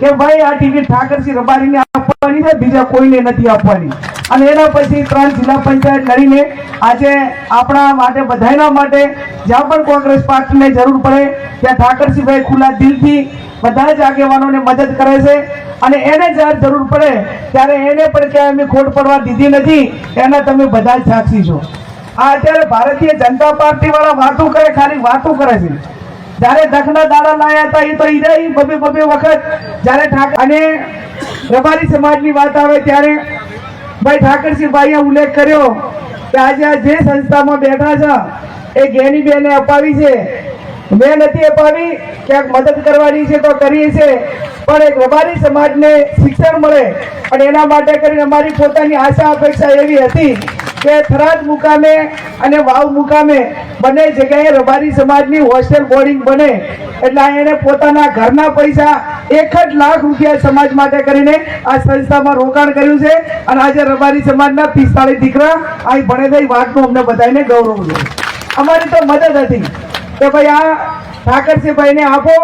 કે ભાઈ આ ટિકિટ ઠાકરસિંહ રબારીને આપવાની છે, બીજા કોઈને નથી આપવાની. અને એના પછી ત્રણ જિલ્લા પંચાયત લડીને આજે આપણા માટે બધાના માટે જ્યાં પણ કોંગ્રેસ પાર્ટીને જરૂર પડે, ત્યાં ઠાકરસિંહભાઈ ખુલ્લા દિલથી બધા જ આગેવાનોને મદદ કરે છે. અને એને જ્યારે જરૂર પડે, ત્યારે એને પણ ક્યાંય અમે ખોટ પડવા દીધી નથી. એના તમે બધા જ સાક્ષી છો. આ અત્યારે ભારતીય જનતા પાર્ટી વાળા વાતો કરે, ખાલી વાતો કરે છે. જ્યારે દખના દાડા લાયા હતા એ તો ઈરા ઈ બબે બબે વખત જ્યારે ઠાકર અને રબારી સમાજની વાત આવે ત્યારે ભાઈ ઠાકરસિંહભાઈએ ઉલ્લેખ કર્યો કે આજે આ જે સંસ્થામાં બેઠા છે, એ ગેની બેને અપાવી છે. મેં નથી અપાવી, ક્યાંક મદદ કરવાની છે તો કરીએ છે, પણ એક રબારી સમાજને શિક્ષણ મળે અને એના માટે કરીને અમારી પોતાની આશા અપેક્ષા એવી હતી કે થરાદ મુકામે અને વાવ મુકામે બંને જગ્યાએ રબારી સમાજની હોસ્ટેલ બોર્ડિંગ બને. એટલે એને પોતાના ઘરના પૈસા એક જ લાખ રૂપિયા સમાજ માટે કરીને આ સંસ્થામાં રોકાણ કર્યું છે. અને આજે રબારી સમાજના પિસ્તાળીસ દીકરા અહીં ભણે થઈ વાતનું અમને બધાને ગૌરવ છે. અમારી તો મદદ હતી કે ભાઈ આ ઠાકરસિંહભાઈને આપો.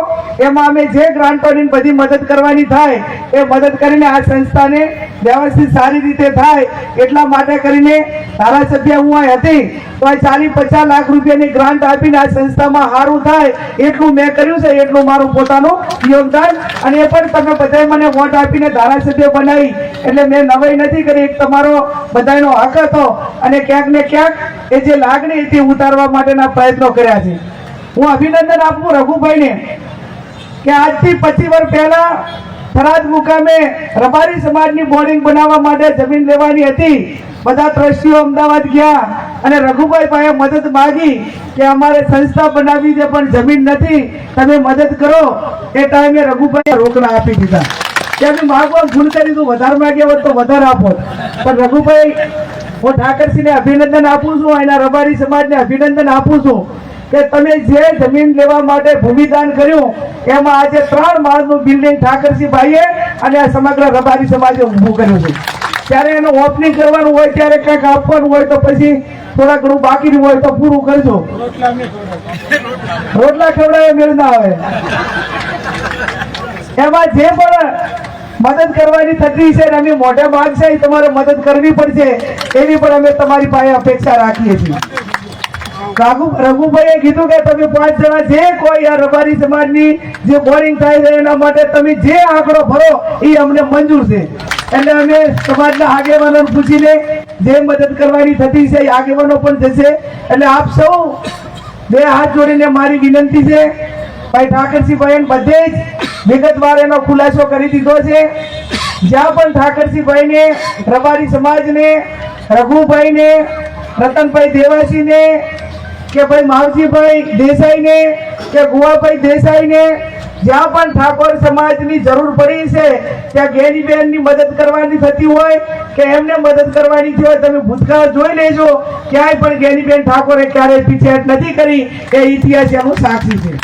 એમાં અમે જે ગ્રાન્ટોની બધી મદદ કરવાની થાય, એ મદદ કરીને આ સંસ્થાને વ્યવસ્થિત સારી રીતે થાય. એટલા માટે કરીને ધારાસભ્ય હું અહીં હતી, તો આ ચાલીસ પચાસ લાખ રૂપિયાની ગ્રાન્ટ આપીને આ સંસ્થામાં સારું થાય, એટલું મેં કર્યું છે, એટલું મારું પોતાનું યોગદાન. અને એ પણ તમે બધાએ મને વોટ આપીને ધારાસભ્ય બનાવી. એટલે મેં નવાઈ નથી કરી, એક તમારો બધાનો હક હતો. અને ક્યાંક ને ક્યાંક એ જે લાગણી હતી ઉતારવા માટેના પ્રયત્નો કર્યા છે. હું અભિનંદન આપું રઘુભાઈને કે આજથી પચીસ વર્ષ પહેલા થરાદ મુકામે રબારી સમાજની બોર્ડિંગ બનાવવા માટે જમીન લેવાની હતી. બધા ટ્રસ્ટીઓ અમદાવાદ ગયા અને રઘુભાઈ પાસે મદદ માગી કે અમારે સંસ્થા બનાવી છે પણ જમીન નથી. તમે મદદ કરો. એ ટાઈમે રઘુભાઈ રોકડા આપી દીધા. અમે માગવા ભૂલ કરી તું વધારે માગ્યા હોત તો વધારે આપો. પણ રઘુભાઈ, હું ઠાકરસિંહને અભિનંદન આપું છું એના રબારી સમાજને અભિનંદન આપું છું. કે તમે જે જમીન લેવા માટે ભૂમિદાન કર્યું, એમાં આજે ત્રણ માળનું બિલ્ડિંગ ઠાકરસિંહભાઈએ અને આ સમગ્ર રબારી સમાજે ઊભું કર્યું છે. ત્યારે એનું ઓપનિંગ કરવાનું હોય, ત્યારે કંઈક આપવાનું હોય તો પછી થોડા ઘણું બાકી હોય તો પૂરું કરજો. રોટલા ખવડાવે, મેળ ના આવે. એમાં જે પણ મદદ કરવાની થતી છે એની અમે મોઢે માગશે તમારે મદદ કરવી પડશે એવી પણ અમે તમારી પાસે અપેક્ષા રાખીએ છીએ. રઘુભાઈએ કીધું કે તમે પાંચ જણા જે કોઈ આ રબારી સમાજની જે બોરિંગ થાય છે એના માટે તમે જે આંકડો ભરો, એ અમને મંજૂર છે. એટલે અમે સમાજના આગેવાનો પૂછીને જે મદદ કરવાની થતી છે, એ આગેવાનો પણ જશે. એટલે આપ સૌ બે હાથ જોડીને મારી વિનંતી છે. ભાઈ ઠાકરસિંહભાઈ બધે જ વિગતવાર એનો ખુલાસો કરી દીધો છે. જ્યાં પણ ઠાકરસિંહભાઈને, રબારી સમાજને, રઘુભાઈને, રતનભાઈ દેવાસીને કે ભાઈ માવજીભાઈ દેસાઈને, કે ગુવાભાઈ દેસાઈને, જ્યાં પણ ઠાકોર સમાજની જરૂર પડી છે, ત્યાં ગેરીબેનની મદદ કરવાની થતી હોય, કે એમને મદદ કરવાની થતી હોય, તમે ભૂતકાળ જોઈ લેજો. ક્યાંય પણ ગેરીબેન ઠાકોરે ક્યારેય પીછેહટ નથી કરી. એ ઇતિહાસ એનું સાક્ષી છે.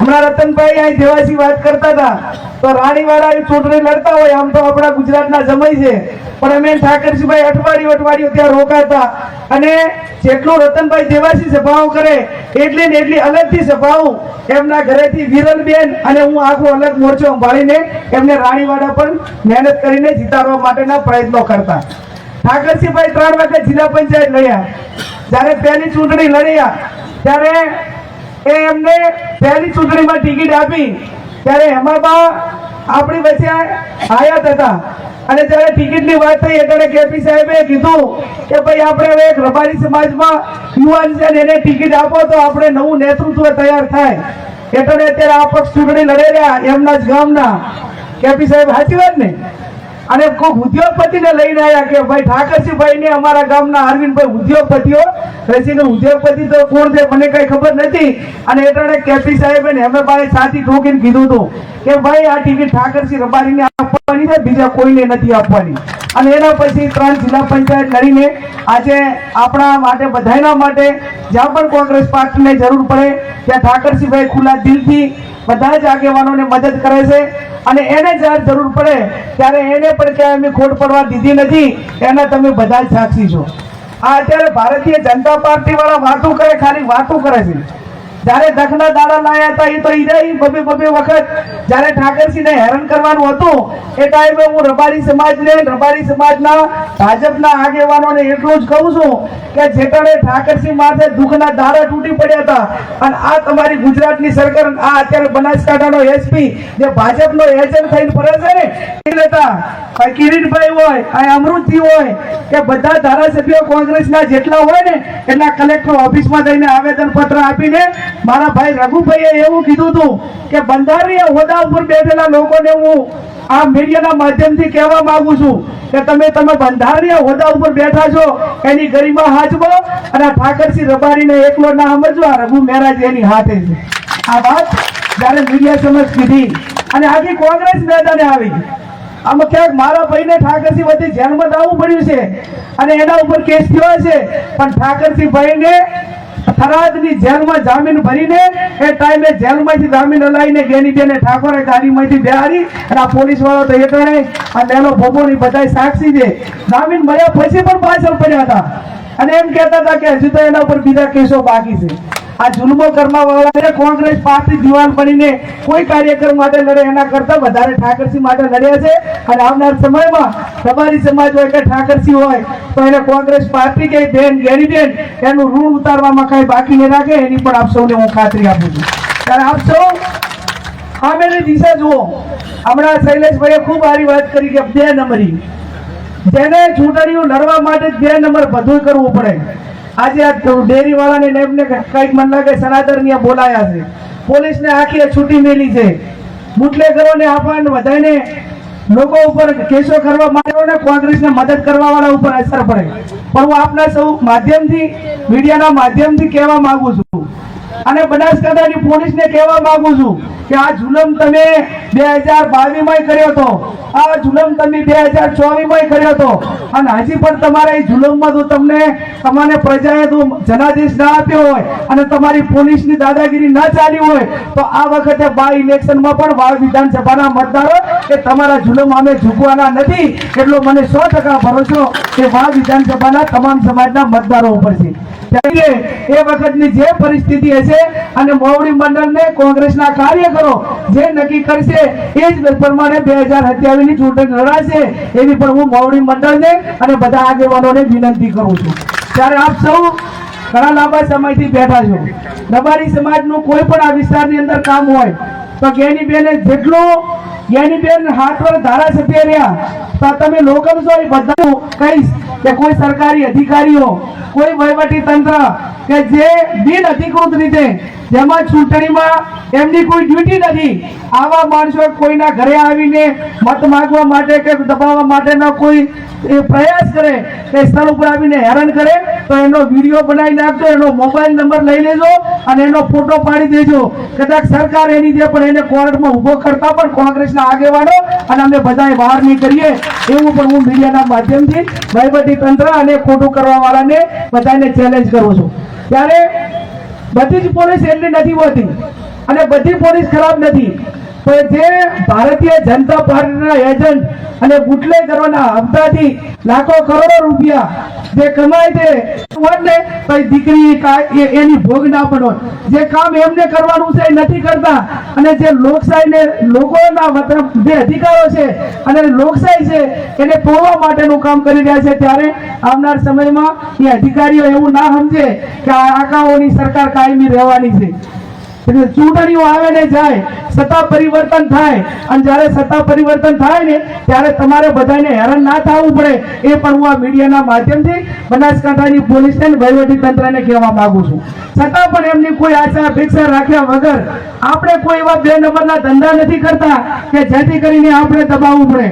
હમણાં રતનભાઈ અહીં દેવાસી વાત કરતા હતા. તો રાણીવાળા ચૂંટણી લડતા હોય, આમ તો આપણા ગુજરાતના જમાઈ છે. પણ અમે ઠાકરજીભાઈ અઠવાડિયું અઠવાડિયું ત્યાં રોકાતા. અને જેટલું રતનભાઈ દેવાસી સભાઓ કરે, એટલી ને એટલી અલગથી સભાઓ એમના ઘરેથી વિરલબેન અને હું આખો અલગ મોરચો સંભાળીને એમને રાણીવાડા પણ મહેનત કરીને જીતાડવા માટેના પ્રયત્નો કરતા. ઠાકરસિંહભાઈ ત્રણ વખત જિલ્લા પંચાયત લડ્યા જ્યારે પહેલી ચૂંટણી લડ્યા ત્યારે એ એમને પહેલી ચૂંટણીમાં ટિકિટ આપી. ત્યારે હેમાબા આપણી વચ્ચે આયાત હતા. અને જ્યારે ટિકિટની વાત થઈ એટલે કેપી સાહેબે કીધું કે ભાઈ, આપણે હવે એક રબારી સમાજમાં યુવાન છે ને એને ટિકિટ આપો તો આપણે નવું નેતૃત્વ તૈયાર થાય. એટલે અત્યારે આ પક્ષ ચૂંટણી લડે રહ્યા એમના જ ગામના. કેપી સાહેબ, સાચી વાત ને? અને કોઈ ઉદ્યોગપતિને લઈને આવ્યા કે ભાઈ ઠાકરસિંહભાઈ ને અમારા ગામના અરવિંદભાઈ ઉદ્યોગપતિઓ. રસીકર ઉદ્યોગપતિ તો કોણ છે મને કઈ ખબર નથી. અને એટલે કેપી સાહેબે ને અમે ભાઈ સાથી ઠોકીને કીધું હતું કે ભાઈ આ ટિકિટ ઠાકરસિંહ રબારીને આપવાની છે, બીજા કોઈને નથી આપવાની. અને એના પછી ત્રણ જિલ્લા પંચાયત લડીને આજે આપણા માટે બધાના માટે જ્યાં પણ કોંગ્રેસ પાર્ટીને જરૂર પડે, ત્યાં ઠાકરસિંહભાઈ ખુલ્લા દિલથી બધા જ આગેવાનોને મદદ કરે છે અને એને જ્યારે જરૂર પડે ત્યારે એને પણ ક્યાંય અમે ખોટ પડવા દીધી નથી, એના તમે બધા જ સાક્ષી છો. આ અત્યારે ભારતીય જનતા પાર્ટી વાળા વાતો કરે, ખાલી વાતો કરે છે. જ્યારે દખના દાડા લાયા હતા, એ તો ઈરા ઈ બબે બબે વખત. જ્યારે ઠાકરસિંહને હેરાન કરવાનું હતું, એ ટાઈમે હું રબારી સમાજને, રબારી સમાજના ભાજપના આગેવાનોને એટલું જ કહું છું કે જેટણે ઠાકરસિંહ માથે દુઃખના દાડા તૂટી પડ્યા હતા, અને આ તમારી ગુજરાતની સરકાર, આ અત્યારે બનાસકાંઠાનો એસપી જે ભાજપનો એજન્ટ થઈને ફરે છે ને, એ લેતા કિરીટભાઈ હોય, આ અમૃતજી હોય, કે બધા ધારાસભ્યો કોંગ્રેસના જેટલા હોય ને એટલા કલેક્ટર ઓફિસમાં જઈને આવેદન પત્ર આપીને મારા ભાઈ રઘુભાઈએ એવું કીધું હતું કે બંધારણીય હોદ્દા ઉપર બેઠેલા લોકોને હું આ મીડિયાના માધ્યમથી કહેવા માંગુ છું કે તમે તમે બંધારણીય હોદ્દા ઉપર બેઠા છો, એની ગરિમા હાચવો અને ઠાકરસિંહ રબારીને એકલો ના સમજવો, આ રઘુ મહેરાજ એની હાથે છે. આ વાત જ્યારે મીડિયા સમજ કીધી અને આખી કોંગ્રેસ મેદાને આવી. આમાં ક્યાંક મારા ભાઈને ઠાકરસિંહ વચ્ચે જેલમાં જવું પડ્યું છે અને એના ઉપર કેસ થયો છે પણ ઠાકરસિંહ ભાઈને થરાદની જેલમાં જામીન ભરીને એ ટાઈમે જેલમાંથી જામીન હલાવીને ગેની બેને ઠાકોરે ગાડીમાંથી બેહારી અને આ પોલીસ વાળો તો એ કરે અને એનો ભોગોની બધાય સાક્ષી છે. જામીન મળ્યા પછી પણ પાછળ પડ્યા હતા. અને એમ કહેતા હતા કે હજુ તો એના ઉપર બીજા કેસો બાકી છે. આ જુલ્મો કરવા કોંગ્રેસ પાર્ટી દિવાલ બનીને કોઈ કાર્યક્રમ માટે લડે, એના કરતા વધારે ઠાકરસિંહ માટે લડ્યા છે. અને આવનાર સમયમાં તમારી સમાજ હોય કે ઠાકરસિંહ હોય, તો એને કોંગ્રેસ પાર્ટી કે બેન ગેરીબેન એનું ઋણ ઉતારવામાં કાંઈ બાકી નહીં રાખે, એની પણ આપ સૌને હું ખાતરી આપું છું. ત્યારે આપ સૌ સામેની દિશા જુઓ. હમણાં શૈલેષભાઈએ ખૂબ સારી વાત કરી કે બે નંબરી. જેને ચૂંટણીઓ લડવા માટે બે નંબર બધું કરવું પડે. આજે આ ડેરી વાળાને ને એમને કંઈક મન લાગે સનાતન બોલાયા છે. પોલીસને આખી છૂટી મેલી છે. બુટલેગરોને આપણને બધાને લોકો ઉપર કેસો કરવા માટે કોંગ્રેસને મદદ કરવા વાળા ઉપર અસર પડે. પણ હું આપના સૌ માધ્યમથી, મીડિયાના માધ્યમથી કહેવા માંગુ છું. અને બનાસકાંઠાની પોલીસને કહેવા માંગુ છું કે આ જુલમ તમે બે હજાર બાવીસમાં કર્યો હતો. આ જુલમ તમે બે હજાર ચોવીસમાં કર્યો હતો. અને હજી પણ તમારા એ જુલમમાં તો તમને તમારે પ્રજાએ તો જનાદેશ ના આપ્યો હોય અને તમારી પોલીસની દાદાગીરી ના ચાલી હોય તો આ વખતે બાય ઇલેક્શનમાં પણ વાવ વિધાનસભાના મતદારો કે તમારા જુલમ અમે ઝૂકવાના નથી એટલો મને સો ટકા ભરોસો કે વાવ વિધાનસભાના તમામ સમાજના મતદારો ઉપર છે. અને મોવડી મંડળને મંડળને અને બધા આગેવાનોને વિનંતી કરું છું. ત્યારે આપ સૌ ઘણા લાંબા સમયથી બેઠા છો. રબારી સમાજનું કોઈ પણ આ વિસ્તારની અંદર કામ હોય, તો ગેની બેને જેટલું હાથ પર ધારાસભ્ય રહ્યા. તો તમે લોકલ છો એ બધા કહીશ કે કોઈ સરકારી અધિકારીઓ, કોઈ વહીવટી તંત્ર કે જે બિન અધિકૃત રીતે જેમાં ચૂંટણીમાં એમની કોઈ ડ્યુટી નથી. આવા માણસો કોઈના ઘરે આવીને મત માગવા માટે કે દબાવવા માટેનો કોઈ પ્રયાસ કરે કે સ્થળ ઉપર આવીને હેરાન કરે, તો એનો વીડિયો બનાવી નાખજો, એનો મોબાઈલ નંબર લઈ લેજો અને એનો ફોટો પાડી દેજો. કદાચ સરકાર એની જે પણ એને કોર્ટમાં ઊભો કરતા પણ કોંગ્રેસના આગેવાનો અને અમે બધાએ બહાર નહીં કરીએ એવું પણ હું મીડિયાના માધ્યમથી વહીવટી તંત્ર અને ખોટું કરવા વાળાને બધાને ચેલેન્જ કરું છું. ત્યારે બધી જ પોલીસ એટલી નથી હોતી. અને બધી પોલીસ ખરાબ નથી. જે નથી કરતા. અને જે લોકશાહીને લોકોના મતલબ જે અધિકારો છે અને લોકશાહી છે એને તોડવા માટેનું કામ કરી રહ્યા છે ત્યારે આવનાર સમયમાં એ અધિકારીઓ એવું ના સમજે કે આ આકાઓની સરકાર કાયમી રહેવાની છે. ચૂંટણીઓ આવે ને જાય, સત્તા પરિવર્તન થાય. અને જ્યારે સત્તા પરિવર્તન થાય ને, ત્યારે તમારે બધાને હેરાન ના થવું પડે. એ પણ હું આ મીડિયાના માધ્યમથી બનાસકાંઠાની પોલીસને અને વહીવટી તંત્રને કહેવા માંગુ છું. છતાં પણ એમની કોઈ આશા, અપેક્ષા રાખ્યા વગર આપણે કોઈ એવા બે નંબરના ધંધા નથી કરતા કે જેથી કરીને આપણે દબાવવું પડે.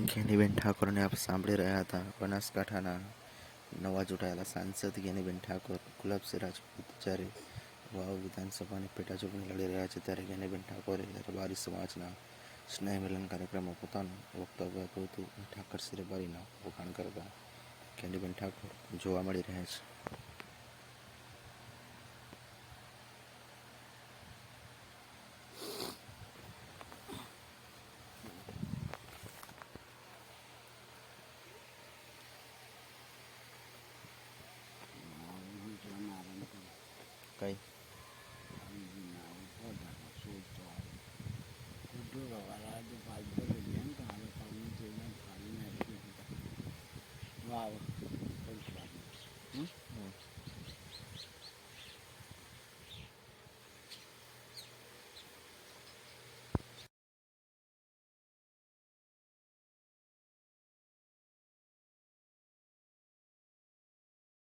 જ્ઞાનીબેન ઠાકોરને આપ સાંભળી રહ્યા હતા. બનાસકાંઠાના નવા ચૂંટાયેલા સાંસદ જ્ઞાનીબેન ઠાકોર ગુલાબસિંહ રાજપૂત જ્યારે વાવ વિધાનસભાની પેટાચૂંટણી લડી રહ્યા છે ત્યારે જ્ઞાનીબેન ઠાકોરે રબારી સમાજના સ્નેહ મિલન કાર્યક્રમમાં પોતાનું વક્તવ્ય આપ્યું હતું ઠાકરસિંહ રબારીના વખાણ કરતા કેન્ડીબેન ઠાકોર જોવા મળી રહ્યા છે.